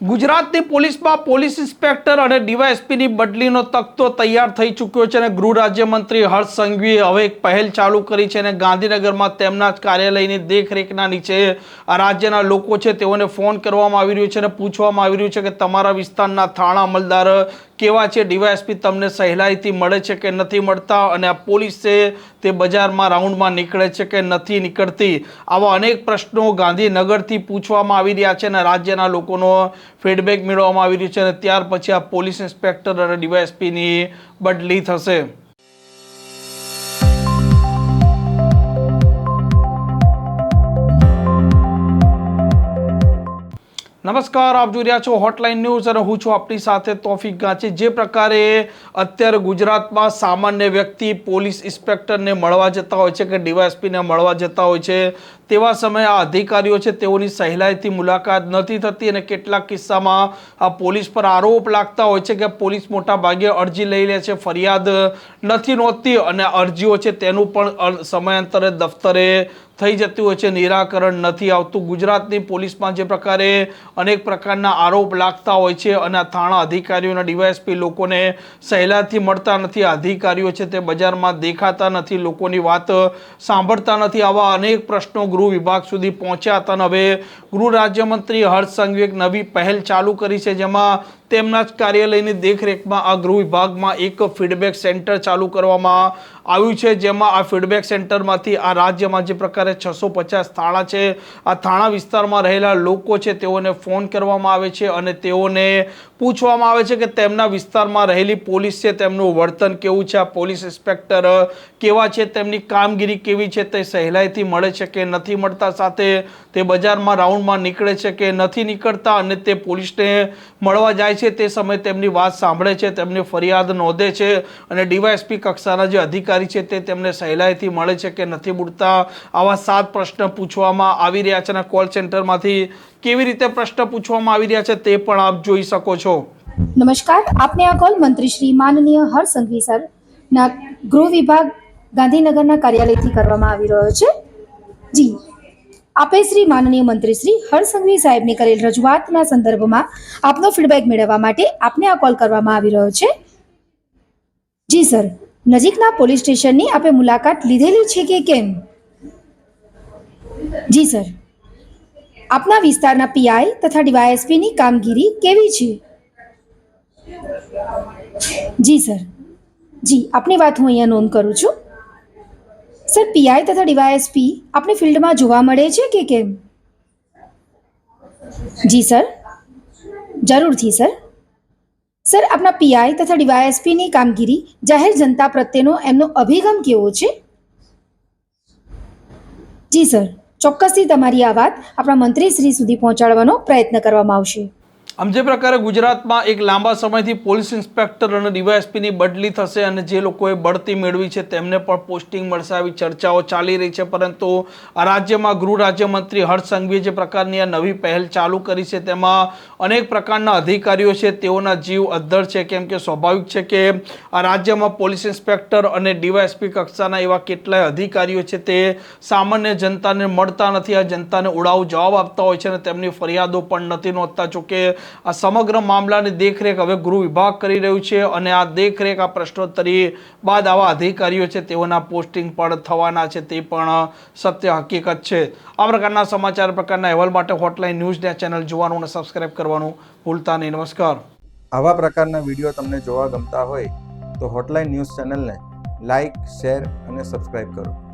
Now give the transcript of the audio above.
ગુજરાતની પોલીસમાં police inspector અને ડીવાયએસપીની બદલીનો તખતો તૈયાર થઈ ચૂક્યો છે અને ગૃહ રાજ્યમંત્રી હર્ષ સંઘવીએ હવે એક પહેલ ચાલુ કરી છે અને ગાંધીનગરમાં તેમના જ કાર્યાલયની દેખરેખના નીચે આ રાજ્યના લોકો છે તેઓને ફોન કરવામાં આવી રહ્યો છે અને પૂછવામાં આવી રહ્યું છે કે તમારા વિસ્તારના થાણા અમલદાર કેવા છે? ડીવાયએસપી તમને સહેલાઈથી મળે છે કે નથી મળતા? અને આ પોલીસ છે તે બજારમાં રાઉન્ડમાં નીકળે છે કે નથી નીકળતી? આવા અનેક પ્રશ્નો ગાંધીનગરથી પૂછવામાં આવી રહ્યા છે અને રાજ્યના લોકોનો ફીડબેક મેળવવામાં આવી રહ્યું છે અને ત્યાર પછી આ પોલીસ ઇન્સ્પેક્ટર અને ડીવાયએસપીની બદલી થશે. નમસ્કાર, આપ જોઈ રહ્યા છો હોટલાઇન ન્યૂઝ અને હું છું આપની સાથે તોફિક ગાંચી. જે પ્રકારે અત્યારે ગુજરાતમાં સામાન્ય વ્યક્તિ પોલીસ ઇન્સ્પેક્ટરને મળવા જતા હોય છે કે ડીવાયએસપીને મળવા જતા હોય છે, તેવા સમયે આ અધિકારીઓ છે, તેઓની સહેલાઈથી મુલાકાત નથી થતી અને કેટલાક કિસ્સામાં આ પોલીસ પર આરોપ લાગતા હોય છે કે પોલીસ મોટા ભાગે અરજી લઈ લે છે, ફરિયાદ નથી નોંધતી અને અરજીઓ છે, તેનું પણ સમયાંતરે દફતરે થઈ જતી હોય છે, નિરાકરણ નથી આવતું. ગુજરાતની પોલીસમાં જે પ્રકારે અનેક પ્રકારના આરોપ લાગતા હોય છે અને થાણા અધિકારીઓના ડીવાયએસપી લોકોને સહેલાથી મળતા નથી. અધિકારીઓ છે તે બજારમાં દેખાતા નથી, લોકોની વાત સાંભળતા નથી. આવા અનેક પ્રશ્નો ગૃહ વિભાગ સુધી પહોંચ્યા હતા અને હવે ગૃહ રાજ્યમંત્રી હર્ષ સંઘવી એક નવી પહેલ ચાલુ કરી છે, જેમાં તેમના જ કાર્યાલયની દેખરેખમાં આ ગૃહ વિભાગમાં એક ફીડબેક સેન્ટર ચાલુ કરવામાં આવ્યું છે. જેમાં આ ફીડબેક સેન્ટરમાંથી આ રાજ્યમાં જે પ્રકારે છસો પચાસ થાણા છે, આ થાણા વિસ્તારમાં રહેલા લોકો છે, તેઓને ફોન કરવામાં આવે છે અને તેઓને પૂછવામાં આવે છે કે તેમના વિસ્તારમાં રહેલી પોલીસ છે, તેમનું વર્તન કેવું છે, આ પોલીસ ઇન્સ્પેક્ટર કેવા છે, તેમની કામગીરી કેવી છે, તે સહેલાઈથી મળે છે કે નથી મળતા, સાથે તે બજારમાં રાઉન્ડમાં નીકળે છે કે નથી નીકળતા અને તે પોલીસને મળવા જાય છે, તે સમયે તેમની વાત સાંભળે છે, તેમની ફરિયાદ નોંધે છે અને ડીવાયએસપી કક્ષાના જે અધિકારી છે તે તેમને સહેલાઈથી મળે છે કે નથી મળતા. આવા સાત પ્રશ્ન પૂછવામાં આવી રહ્યા છે અને કોલ સેન્ટરમાંથી કેવી રીતે પ્રશ્ન પૂછવામાં આવી રહ્યા છે તે પણ આપ જોઈ શકો છો. નમસ્કાર, આપને આ કોલ મંત્રી શ્રી માનનીય હરસંઘવી સંઘવી સર ના ગૃહ વિભાગ ગાંધીનગરના કાર્યાલયથી કરવામાં આવી રહ્યો છે. જી, આપે શ્રી માનનીય મંત્રી શ્રી હરસંઘવી સંઘવી સાહેબને કરેલ રજૂઆતના સંદર્ભમાં આપનો ફીડબેક મેળવવા માટે આપને આ કોલ કરવામાં આવી રહ્યો છે. જી, સર, નજીકના પોલીસ સ્ટેશનની આપે મુલાકાત લીધેલી છે કે કેમ? જી, સર, આપના વિસ્તારના પીઆઈ તથા ડીવાયએસપીની કામગીરી કેવી છે? જી, સર. જી, આપની વાત હું અહીંયા નોંધ કરું છું. સર પીઆઈ તથા ડીવાયએસપી આપની ફિલ્ડમાં જોવા મળે છે કે કેમ? જી, સર. જરૂરથી, સર. સર, આપના પીઆઈ તથા ડીવાયએસપીની કામગીરી જાહેર જનતા પ્રત્યેનો એમનો અભિગમ કેવો છે? જી, સર. ચોક્કસથી તમારી આ વાત આપણા મંત્રી શ્રી સુધી પહોંચાડવાનો પ્રયત્ન કરવામાં આવશે. આમ જે પ્રકારે ગુજરાતમાં એક લાંબા સમયથી પોલીસ ઇન્સ્પેક્ટર અને ડીવાયએસપીની બદલી થશે અને જે લોકોએ બઢતી મેળવી છે તેમને પણ પોસ્ટિંગ મળશે. આવી ચર્ચાઓ ચાલી રહી છે, પરંતુ આ રાજ્યમાં ગૃહ રાજ્યમંત્રી હર્ષ સંઘવીએ જે પ્રકારની આ નવી પહેલ ચાલુ કરી છે તેમાં અનેક પ્રકારના અધિકારીઓ છે, તેઓના જીવ અદ્ધર છે. કેમ કે સ્વાભાવિક છે કે આ રાજ્યમાં પોલીસ ઇન્સ્પેક્ટર અને ડીવાયએસપી કક્ષાના એવા કેટલાય અધિકારીઓ છે તે સામાન્ય જનતાને મળતા નથી. આ જનતાને ઉડાવ જવાબ આપતા હોય છે અને તેમની ફરિયાદો પણ નથી નોંધતા. જોકે આ સમગ્ર મામલાની દેખરેખ હવે ગૃહ વિભાગ કરી રહ્યું છે અને આ દેખરેખ, આ પ્રશ્નોત્તરી બાદ આવા અધિકારીઓ છે તેઓના પોસ્ટિંગ પણ થવાના છે તે પણ સત્ય હકીકત છે. આ પ્રકારના સમાચાર પ્રકારના અહેવાલ માટે હોટલાઇન ન્યૂઝ ચેનલ જોવાનું અને સબસ્ક્રાઇબ કરવાનું ભૂલતા નહીં. નમસ્કાર. આવા પ્રકારના વીડિયો તમને જોવા ગમતા હોય તો હોટલાઇન ન્યૂઝ ચેનલને લાઇક શેર અને સબસ્ક્રાઇબ કરો.